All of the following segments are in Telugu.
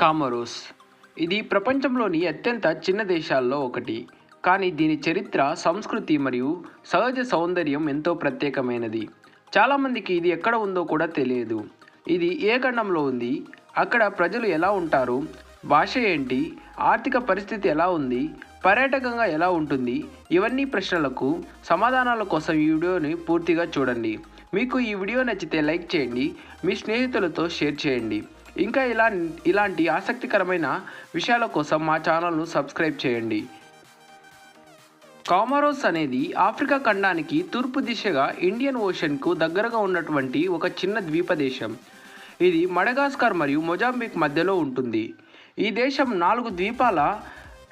కామరోస్. ఇది ప్రపంచంలోని అత్యంత చిన్న దేశాల్లో ఒకటి. కానీ దీని చరిత్ర సంస్కృతి మరియు సహజ సౌందర్యం ఎంతో ప్రత్యేకమైనది. చాలామందికి ఇది ఎక్కడ ఉందో కూడా తెలియదు. ఇది ఏ ఖండంలో ఉంది? అక్కడ ప్రజలు ఎలా ఉంటారు? భాష ఏంటి? ఆర్థిక పరిస్థితి ఎలా ఉంది? పర్యాటకంగా ఎలా ఉంటుంది? ఇవన్నీ ప్రశ్నలకు సమాధానాల కోసం ఈ వీడియోని పూర్తిగా చూడండి. మీకు ఈ వీడియో నచ్చితే లైక్ చేయండి. మీ స్నేహితులతో షేర్ చేయండి. ఇంకా ఇలా ఇలాంటి ఆసక్తికరమైన విషయాల కోసం మా ఛానల్ను సబ్స్క్రైబ్ చేయండి. కామరోస్ అనేది ఆఫ్రికా ఖండానికి తూర్పు దిశగా ఇండియన్ ఓషన్కు దగ్గరగా ఉన్నటువంటి ఒక చిన్న ద్వీపదేశం. ఇది మడగాస్కర్ మరియు మొజాంబిక్ మధ్యలో ఉంటుంది. ఈ దేశం నాలుగు ద్వీపాల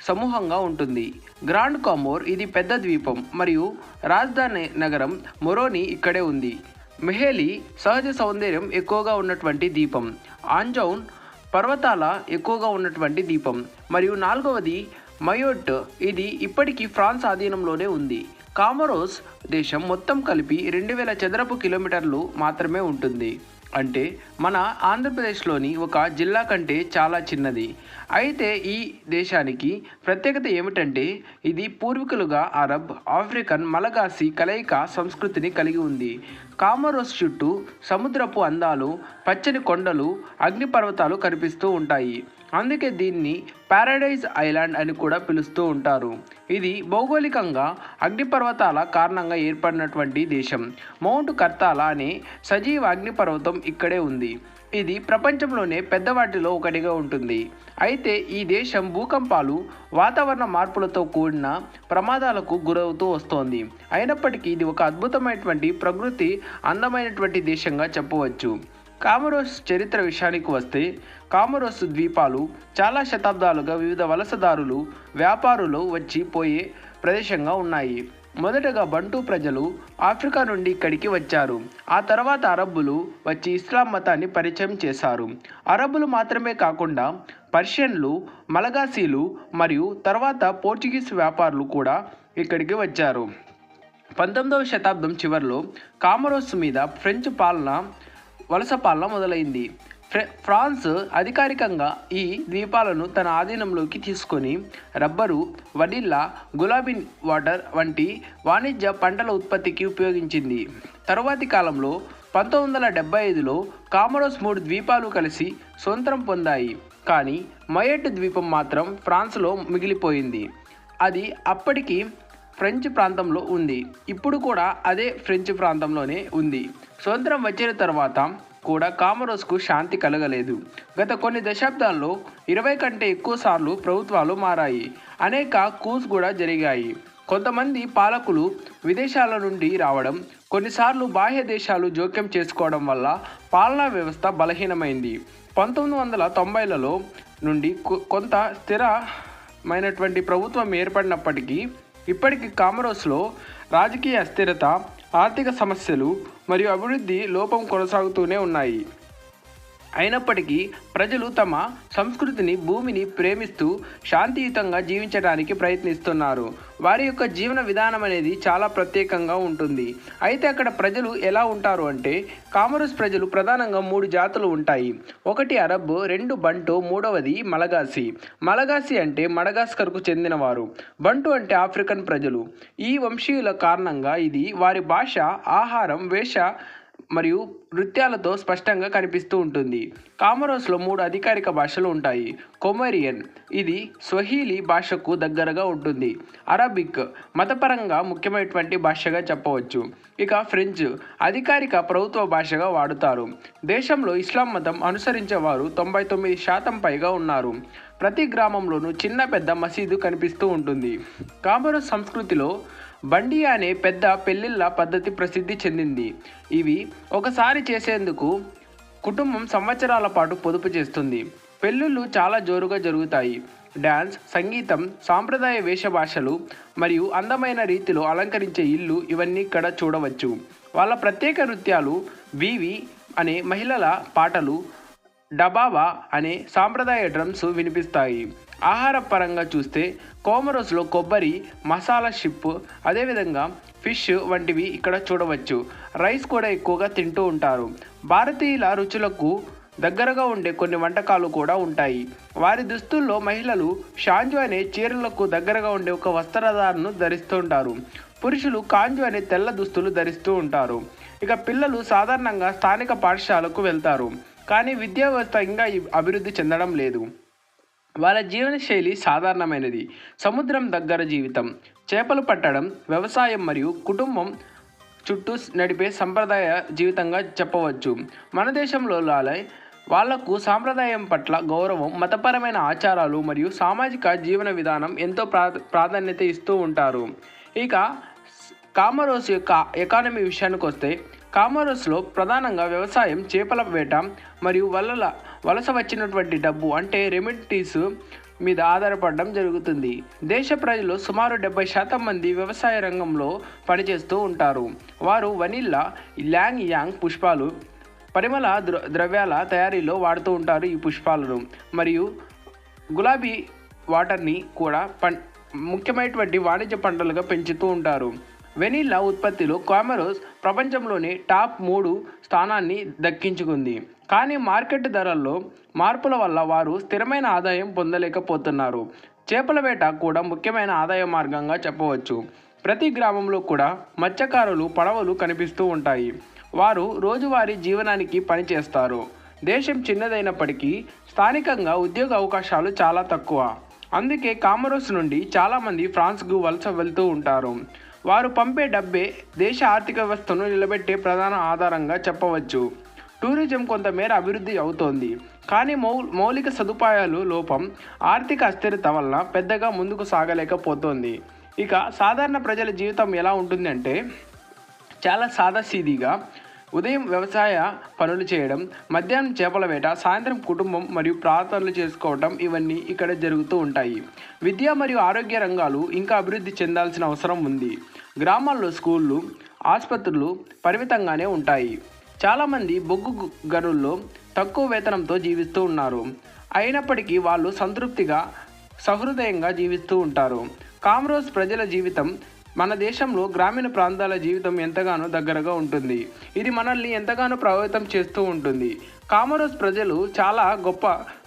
సమూహంగా ఉంటుంది. గ్రాండ్ కామోర్ ఇది పెద్ద ద్వీపం మరియు రాజధాని నగరం మొరోని ఇక్కడే ఉంది. మెహేలి సహజ సౌందర్యం ఎక్కువగా ఉన్నటువంటి దీపం. ఆంజౌన్ పర్వతాల ఎక్కువగా ఉన్నటువంటి దీపం. మరియు నాలుగవది మయోట్. ఇది ఇప్పటికీ ఫ్రాన్స్ ఆధీనంలోనే ఉంది. కామరోస్ దేశం మొత్తం కలిపి రెండు వేల చదరపు కిలోమీటర్లు మాత్రమే ఉంటుంది. అంటే మన ఆంధ్రప్రదేశ్లోని ఒక జిల్లా కంటే చాలా చిన్నది. అయితే ఈ దేశానికి ప్రత్యేకత ఏమిటంటే ఇది పూర్వీకులుగా అరబ్ ఆఫ్రికన్ మలగాసి కలయిక సంస్కృతిని కలిగి ఉంది. కామరోస్ చుట్టూ సముద్రపు అందాలు పచ్చని కొండలు అగ్నిపర్వతాలు కనిపిస్తూ ఉంటాయి. అందుకే దీన్ని పారడైజ్ ఐలాండ్ అని కూడా పిలుస్తూ ఉంటారు. ఇది భౌగోళికంగా అగ్నిపర్వతాల కారణంగా ఏర్పడినటువంటి దేశం. మౌంట్ కర్తాల అనే సజీవ అగ్నిపర్వతం ఇక్కడే ఉంది. ఇది ప్రపంచంలోనే పెద్దవాటిలో ఒకటిగా ఉంటుంది. అయితే ఈ దేశం భూకంపాలు వాతావరణ మార్పులతో కూడిన ప్రమాదాలకు గురవుతూ వస్తోంది. అయినప్పటికీ ఇది ఒక అద్భుతమైనటువంటి ప్రకృతి అందమైనటువంటి దేశంగా చెప్పవచ్చు. కామరోస్ చరిత్ర విషయానికి వస్తే కామరోస్ ద్వీపాలు చాలా శతాబ్దాలుగా వివిధ వలసదారులు వ్యాపారులు వచ్చి పోయే ప్రదేశంగా ఉన్నాయి. మొదటగా బంటు ప్రజలు ఆఫ్రికా నుండి ఇక్కడికి వచ్చారు. ఆ తర్వాత అరబ్బులు వచ్చి ఇస్లాం మతాన్ని పరిచయం చేశారు. అరబ్బులు మాత్రమే కాకుండా పర్షియన్లు మలగాసీలు మరియు తర్వాత పోర్చుగీస్ వ్యాపారులు కూడా ఇక్కడికి వచ్చారు. పంతొమ్మిదవ శతాబ్దం చివరిలో కామరోస్ మీద ఫ్రెంచ్ పాలన వలస పాలన మొదలైంది. ఫ్రాన్స్ అధికారికంగా ఈ ద్వీపాలను తన ఆధీనంలోకి తీసుకొని రబ్బరు వడిల్లా గులాబీ వాటర్ వంటి వాణిజ్య పంటల ఉత్పత్తికి ఉపయోగించింది. తరువాతి కాలంలో పంతొమ్మిది వందల డెబ్బై ఐదులో కామరోస్ మూడు ద్వీపాలు కలిసి స్వంతం పొందాయి. కానీ మయట్ ద్వీపం మాత్రం ఫ్రాన్స్లో మిగిలిపోయింది. అది అప్పటికి ఫ్రెంచ్ ప్రాంతంలో ఉంది. ఇప్పుడు కూడా అదే ఫ్రెంచ్ ప్రాంతంలోనే ఉంది. స్వతంత్రం వచ్చిన తర్వాత కూడా కామరోస్కు శాంతి కలగలేదు. గత కొన్ని దశాబ్దాల్లో ఇరవై కంటే ఎక్కువ సార్లు ప్రభుత్వాలు మారాయి. అనేక కూస్ కూడా జరిగాయి. కొంతమంది పాలకులు విదేశాల నుండి రావడం కొన్నిసార్లు బాహ్య దేశాలు జోక్యం చేసుకోవడం వల్ల పాలనా వ్యవస్థ బలహీనమైంది. పంతొమ్మిది వందల తొంభైలలో నుండి కొంత స్థిరమైనటువంటి ప్రభుత్వం ఏర్పడినప్పటికీ ఇప్పటికీ కామరోస్లో రాజకీయ అస్థిరత ఆర్థిక సమస్యలు మరియు అభివృద్ధి లోపం కొనసాగుతూనే ఉన్నాయి. అయినప్పటికీ ప్రజలు తమ సంస్కృతిని భూమిని ప్రేమిస్తూ శాంతియుతంగా జీవించడానికి ప్రయత్నిస్తున్నారు. వారి యొక్క జీవన విధానం అనేది చాలా ప్రత్యేకంగా ఉంటుంది. అయితే అక్కడ ప్రజలు ఎలా ఉంటారు అంటే కామరూస్ ప్రజలు ప్రధానంగా మూడు జాతులు ఉంటాయి. ఒకటి అరబ్ రెండు బంటు మూడవది మలగాసి. మలగాసి అంటే మడగాస్కర్కు చెందినవారు. బంటు అంటే ఆఫ్రికన్ ప్రజలు. ఈ వంశీయుల కారణంగా ఇది వారి భాష ఆహారం వేష మరియు నృత్యాలతో స్పష్టంగా కనిపిస్తూ ఉంటుంది. కామరోస్లో మూడు అధికారిక భాషలు ఉంటాయి. కొమెరియన్ ఇది స్వహీలి భాషకు దగ్గరగా ఉంటుంది. అరబిక్ మతపరంగా ముఖ్యమైనటువంటి భాషగా చెప్పవచ్చు. ఇక ఫ్రెంచ్ అధికారిక ప్రభుత్వ భాషగా వాడుతారు. దేశంలో ఇస్లాం మతం అనుసరించేవారు తొంభై తొమ్మిది శాతం పైగా ఉన్నారు. ప్రతి గ్రామంలోనూ చిన్న పెద్ద మసీదు కనిపిస్తూ ఉంటుంది. కామరోస్ సంస్కృతిలో బండి అనే పెద్ద పెళ్ళిళ్ళ పద్ధతి ప్రసిద్ధి చెందింది. ఇవి ఒకసారి చేసేందుకు కుటుంబం సంవత్సరాల పాటు పొదుపు చేస్తుంది. పెళ్ళిళ్ళు చాలా జోరుగా జరుగుతాయి. డ్యాన్స్ సంగీతం సాంప్రదాయ వేషభాషలు మరియు అందమైన రీతిలో అలంకరించే ఇల్లు ఇవన్నీ ఇక్కడ చూడవచ్చు. వాళ్ళ ప్రత్యేక నృత్యాలు వీవి అనే మహిళల పాటలు డబాబా అనే సాంప్రదాయ డ్రమ్స్ వినిపిస్తాయి. ఆహార పరంగా చూస్తే కోమరోస్లో కొబ్బరి మసాలా షిప్ అదేవిధంగా ఫిష్ వంటివి ఇక్కడ చూడవచ్చు. రైస్ కూడా ఎక్కువగా తింటూ ఉంటారు. భారతీయుల రుచులకు దగ్గరగా ఉండే కొన్ని వంటకాలు కూడా ఉంటాయి. వారి దుస్తుల్లో మహిళలు షాంజు అనే చీరలకు దగ్గరగా ఉండే ఒక వస్త్రధారణను ధరిస్తూ ఉంటారు. పురుషులు కాంజు అనే తెల్ల దుస్తులు ధరిస్తూ ఉంటారు. ఇక పిల్లలు సాధారణంగా స్థానిక పాఠశాలకు వెళ్తారు. కానీ విద్యా వ్యవస్థ ఇంకా అభివృద్ధి చెందడం లేదు. వాళ్ళ జీవనశైలి సాధారణమైనది. సముద్రం దగ్గర జీవితం చేపలు పట్టడం వ్యవసాయం మరియు కుటుంబం చుట్టూ నడిపే సంప్రదాయ జీవితంగా చెప్పవచ్చు. మన దేశంలో లాలై వాళ్ళకు సాంప్రదాయం పట్ల గౌరవం మతపరమైన ఆచారాలు మరియు సామాజిక జీవన విధానం ఎంతో ప్రా ప్రాధాన్యత ఇస్తూ ఉంటారు. ఇక కామరోస్ యొక్క ఎకానమీ విషయానికి వస్తే కామరోస్లో ప్రధానంగా వ్యవసాయం చేపల వేట మరియు వలల వలస వచ్చినటువంటి డబ్బు అంటే రెమిటీస్ మీద ఆధారపడడం జరుగుతుంది. దేశ ప్రజలు సుమారు డెబ్బై శాతం మంది వ్యవసాయ రంగంలో పనిచేస్తూ ఉంటారు. వారు వనిల్లా ల్యాంగ్ యాంగ్ పుష్పాలు పరిమళ ద్ర ద్రవ్యాల తయారీలో వాడుతూ ఉంటారు ఈ పుష్పాలను. మరియు గులాబీ వాటర్ని కూడా పం ముఖ్యమైనటువంటి వాణిజ్య పంటలుగా పెంచుతూ ఉంటారు. వెనిల్లా ఉత్పత్తిలో కామరోస్ ప్రపంచంలోని టాప్ మూడు స్థానాన్ని దక్కించుకుంది. కానీ మార్కెట్ ధరల్లో మార్పుల వల్ల వారు స్థిరమైన ఆదాయం పొందలేకపోతున్నారు. చేపల వేట కూడా ముఖ్యమైన ఆదాయ మార్గంగా చెప్పవచ్చు. ప్రతి గ్రామంలో కూడా మత్స్యకారులు పడవలు కనిపిస్తూ ఉంటాయి. వారు రోజువారీ జీవనానికి పనిచేస్తారు దేశం చిన్నదైనప్పటికీ స్థానికంగా ఉద్యోగ అవకాశాలు చాలా తక్కువ. అందుకే కామరోస్ నుండి చాలామంది ఫ్రాన్స్కు వలస వెళ్తూ ఉంటారు. వారు పంపే డబ్బే దేశ ఆర్థిక వ్యవస్థను నిలబెట్టే ప్రధాన ఆధారంగా చెప్పవచ్చు. టూరిజం కొంతమేర అభివృద్ధి అవుతోంది. కానీ మౌ మౌలిక సదుపాయాలు లోపం ఆర్థిక అస్థిరత వలన పెద్దగా ముందుకు సాగలేకపోతోంది. ఇక సాధారణ ప్రజల జీవితం ఎలా ఉంటుందంటే చాలా సాదాసీదిగా ఉదయం వ్యవసాయ పనులు చేయడం మధ్యాహ్నం చేపల వేట సాయంత్రం కుటుంబం మరియు ప్రార్థనలు చేసుకోవడం ఇవన్నీ ఇక్కడ జరుగుతూ ఉంటాయి. విద్య మరియు ఆరోగ్య రంగాలు ఇంకా అభివృద్ధి చెందాల్సిన అవసరం ఉంది. గ్రామాల్లో స్కూళ్ళు ఆసుపత్రులు పరిమితంగానే ఉంటాయి. చాలామంది బొగ్గు గనుల్లో తక్కువ వేతనంతో జీవిస్తూ ఉన్నారు. అయినప్పటికీ వాళ్ళు సంతృప్తిగా సహృదయంగా జీవిస్తూ ఉంటారు. కామ్రోజ్ ప్రజల జీవితం మన దేశంలో గ్రామీణ ప్రాంతాల జీవితం ఎంతగానో దగ్గరగా ఉంటుంది. ఇది మనల్ని ఎంతగానో ప్రభావితం చేస్తూ ఉంటుంది. కామరోస్ ప్రజలు చాలా గొప్ప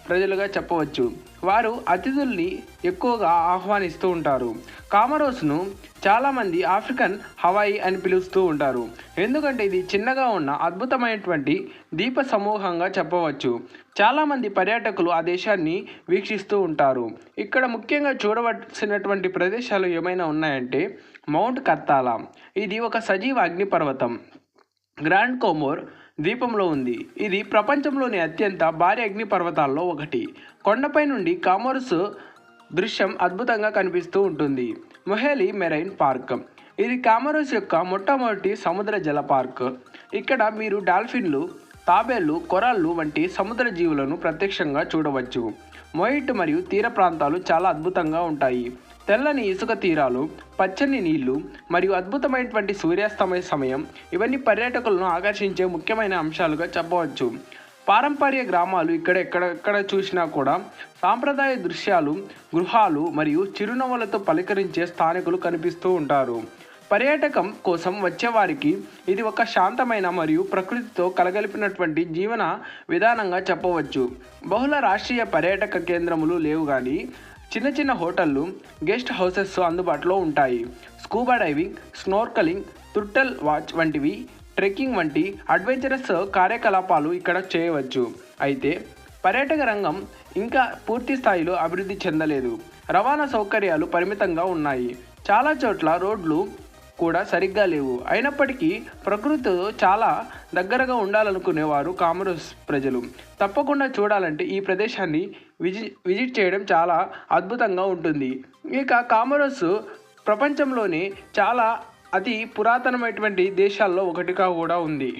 ప్రజలుగా చెప్పవచ్చు. వారు అతిథుల్ని ఎక్కువగా ఆహ్వానిస్తూ ఉంటారు. కామరోస్ను చాలామంది ఆఫ్రికన్ హవాయి అని పిలుస్తూ ఉంటారు. ఎందుకంటే ఇది చిన్నగా ఉన్న అద్భుతమైనటువంటి దీప సమూహంగా చెప్పవచ్చు. చాలామంది పర్యాటకులు ఆ దేశాన్ని వీక్షిస్తూ ఉంటారు. ఇక్కడ ముఖ్యంగా చూడవలసినటువంటి ప్రదేశాలు ఏమైనా ఉన్నాయంటే మౌంట్ కర్తాలా. ఇది ఒక సజీవ అగ్నిపర్వతం. గ్రాండ్ కోమోర్ ద్వీపంలో ఉంది. ఇది ప్రపంచంలోని అత్యంత భారీ అగ్నిపర్వతాల్లో ఒకటి. కొండపై నుండి కామోర్స్ దృశ్యం అద్భుతంగా కనిపిస్తూ ఉంటుంది. Moheli marine park. ఇది కామరోస్ యొక్క మొట్టమొదటి సముద్ర జల పార్క్. ఇక్కడ మీరు డాల్ఫిన్లు తాబేళ్ళు కొరాళ్ళు వంటి సముద్ర జీవులను ప్రత్యక్షంగా చూడవచ్చు. మొయిట్ మరియు తీర ప్రాంతాలు చాలా అద్భుతంగా ఉంటాయి. తెల్లని ఇసుక తీరాలు పచ్చని నీళ్ళు మరియు అద్భుతమైనటువంటి సూర్యాస్తమయ సమయం ఇవన్నీ పర్యాటకులను ఆకర్షించే ముఖ్యమైన అంశాలుగా చెప్పవచ్చు. పారంపర్య గ్రామాలు ఇక్కడ ఎక్కడెక్కడ చూసినా కూడా సాంప్రదాయ దృశ్యాలు గృహాలు మరియు చిరునవ్వులతో పలకరించే స్థానికులు కనిపిస్తూ ఉంటారు. పర్యాటకం కోసం వచ్చేవారికి ఇది ఒక శాంతమైన మరియు ప్రకృతితో కలగలిపినటువంటి జీవన విధానంగా చెప్పవచ్చు. బహుళ రాష్ట్రీయ పర్యాటక కేంద్రములు లేవు కానీ చిన్న చిన్న హోటళ్ళు గెస్ట్ హౌసెస్ అందుబాటులో ఉంటాయి. Scuba diving snorkelling turtle watch వంటివి ట్రెక్కింగ్ వంటి అడ్వెంచరస్ కార్యకలాపాలు ఇక్కడ చేయవచ్చు. అయితే పర్యాటక రంగం ఇంకా పూర్తి స్థాయిలో అభివృద్ధి చెందలేదు. రవాణా సౌకర్యాలు పరిమితంగా ఉన్నాయి. చాలా చోట్ల రోడ్లు కూడా సరిగ్గా లేవు. అయినప్పటికీ ప్రకృతితో చాలా దగ్గరగా ఉండాలనుకునేవారు కామరూస్ ప్రజలు. తప్పకుండా చూడాలంటే ఈ ప్రదేశాన్ని విజి విజిట్ చేయడం చాలా అద్భుతంగా ఉంటుంది. ఇక కామరూస్ ప్రపంచంలోనే చాలా అతి పురాతనమైనటువంటి దేశాల్లో ఒకటిగా కూడా ఉంది.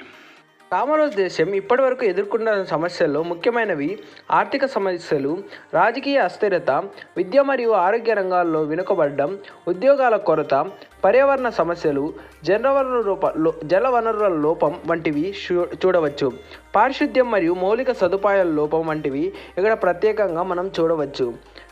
కామరోస్ దేశం ఇప్పటివరకు ఎదుర్కొన్న సమస్యల్లో ముఖ్యమైనవి ఆర్థిక సమస్యలు రాజకీయ అస్థిరత విద్య మరియు ఆరోగ్య రంగాల్లో వెనుకబడడం ఉద్యోగాల కొరత పర్యావరణ సమస్యలు జలవనరుల రూప జలవనరుల లోపం వంటివి చూ- చూడవచ్చు. పారిశుద్ధ్యం మరియు మౌలిక సదుపాయాల లోపం వంటివి ఇక్కడ ప్రత్యేకంగా మనం చూడవచ్చు.